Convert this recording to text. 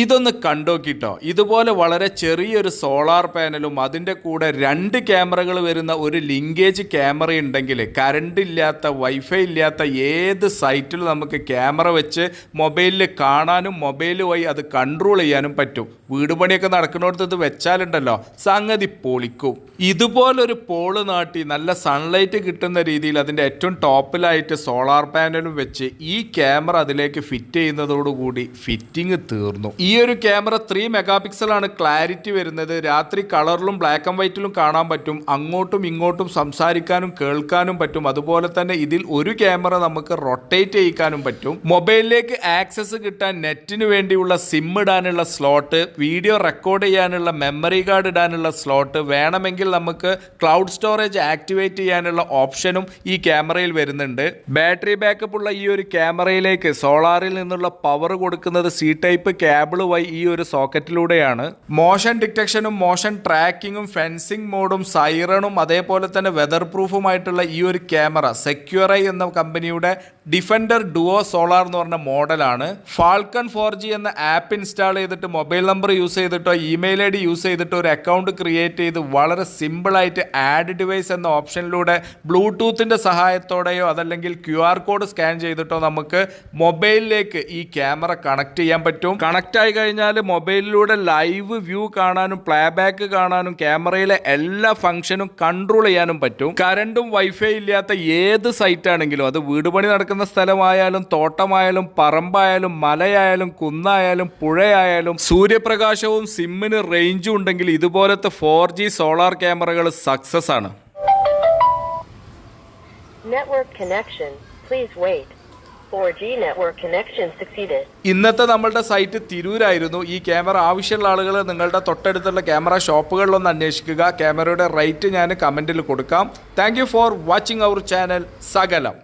ഇതൊന്ന് കണ്ടോക്കിട്ടോ. ഇതുപോലെ വളരെ ചെറിയൊരു സോളാർ പാനലും അതിന്റെ കൂടെ രണ്ട് ക്യാമറകൾ വരുന്ന ഒരു ലിങ്കേജ് ക്യാമറ ഉണ്ടെങ്കിൽ കറണ്ട് ഇല്ലാത്ത വൈഫൈ ഇല്ലാത്ത ഏത് സൈറ്റിൽ നമുക്ക് ക്യാമറ വെച്ച് മൊബൈലിൽ കാണാനും മൊബൈൽ വഴി അത് കൺട്രോൾ ചെയ്യാനും പറ്റും. വീട് പണിയൊക്കെ നടക്കുന്നിടത്ത് ഇത് വെച്ചാലുണ്ടല്ലോ സംഗതി പൊളിക്കും. ഇതുപോലൊരു പോൾ നാട്ടി നല്ല സൺലൈറ്റ് കിട്ടുന്ന രീതിയിൽ അതിന്റെ ഏറ്റവും ടോപ്പിലായിട്ട് സോളാർ പാനലും വെച്ച് ഈ ക്യാമറ അതിലേക്ക് ഫിറ്റ് ചെയ്യുന്നതോടുകൂടി ഫിറ്റിംഗ് തീർന്നു. ഈ ഒരു ക്യാമറ ത്രീ മെഗാ പിക്സലാണ് ക്ലാരിറ്റി വരുന്നത്. രാത്രി കളറിലും ബ്ലാക്ക് ആൻഡ് വൈറ്റിലും കാണാൻ പറ്റും. അങ്ങോട്ടും ഇങ്ങോട്ടും സംസാരിക്കാനും കേൾക്കാനും പറ്റും. അതുപോലെ തന്നെ ഇതിൽ ഒരു ക്യാമറ നമുക്ക് റൊട്ടേറ്റ് ചെയ്യിക്കാനും പറ്റും. മൊബൈലിലേക്ക് ആക്സസ് കിട്ടാൻ നെറ്റിന് വേണ്ടിയുള്ള സിം ഇടാനുള്ള സ്ലോട്ട് വീഡിയോ റെക്കോർഡ് ചെയ്യാനുള്ള മെമ്മറി കാർഡ് ഇടാനുള്ള സ്ലോട്ട് വേണമെങ്കിൽ നമുക്ക് ക്ലൗഡ് സ്റ്റോറേജ് ആക്ടിവേറ്റ് ചെയ്യാനുള്ള ഓപ്ഷനും ഈ ക്യാമറയിൽ വരുന്നുണ്ട്. ബാറ്ററി ബാക്കപ്പ് ഉള്ള ഈ ഒരു ക്യാമറയിലേക്ക് സോളാറിൽ നിന്നുള്ള പവർ കൊടുക്കുന്നത് സി ടൈപ്പ് കേബിൾ വൈ ഈ ഒരു സോക്കറ്റിലൂടെയാണ് മോഷൻ ഡിറ്റക്ഷനും മോഷൻ ട്രാക്കിങ്ങും ഫെൻസിംഗ് മോഡും സൈറണും അതേപോലെ തന്നെ വെതർ പ്രൂഫുമായിട്ടുള്ള ഈ ഒരു ക്യാമറ സെക്യൂറൈ എന്ന കമ്പനിയുടെ ഡിഫൻഡർ ഡുവോ സോളാർ എന്ന് പറഞ്ഞ മോഡലാണ്. ഫാൾക്കൺ ഫോർ ജി എന്ന ആപ്പ് ഇൻസ്റ്റാൾ ചെയ്തിട്ട് മൊബൈൽ നമ്പർ യൂസ് ചെയ്തിട്ടോ ഇമെയിൽ ഐ ഡി യൂസ് ചെയ്തിട്ടോ ഒരു അക്കൗണ്ട് ക്രിയേറ്റ് ചെയ്ത് വളരെ സിമ്പിളായിട്ട് ആഡ് ഡിവൈസ് എന്ന ഓപ്ഷനിലൂടെ ബ്ലൂടൂത്തിന്റെ സഹായത്തോടെയോ അതല്ലെങ്കിൽ ക്യു ആർ കോഡ് സ്കാൻ ചെയ്തിട്ടോ നമുക്ക് മൊബൈലിലേക്ക് ഈ ക്യാമറ കണക്ട് ചെയ്യാൻ പറ്റും. കണക്റ്റ് ആയി കഴിഞ്ഞാൽ മൊബൈലിലൂടെ ലൈവ് വ്യൂ കാണാനും പ്ലേ ബാക്ക് കാണാനും ക്യാമറയിലെ എല്ലാ ഫംഗ്ഷനും കൺട്രോൾ ചെയ്യാനും പറ്റും കറണ്ടും വൈഫൈ ഇല്ലാത്ത ഏത് സൈറ്റ് ആണെങ്കിലും അത് വീട് പണി നടക്കുന്ന സ്ഥലമായാലും തോട്ടമായാലും പറമ്പായാലും മലയായാലും കുന്നായാലും പുഴയായാലും സൂര്യപ്രകാശവും സിമ്മിന് റേഞ്ചും ഉണ്ടെങ്കിൽ ഇതുപോലത്തെ ഫോർ ജി സോളാർ ക്യാമറകൾ സക്സസ് ആണ് Network connection. Please wait. ഇന്നത്തെ നമ്മളുടെ സൈറ്റ് തിരൂരായിരുന്നു. ഈ ക്യാമറ ആവശ്യമുള്ള ആളുകൾ നിങ്ങളുടെ തൊട്ടടുത്തുള്ള ക്യാമറ ഷോപ്പുകളിലൊന്ന് അന്വേഷിക്കുക. ക്യാമറയുടെ റേറ്റ് ഞാൻ കമന്റിൽ കൊടുക്കാം. Thank for watching our channel സകലം.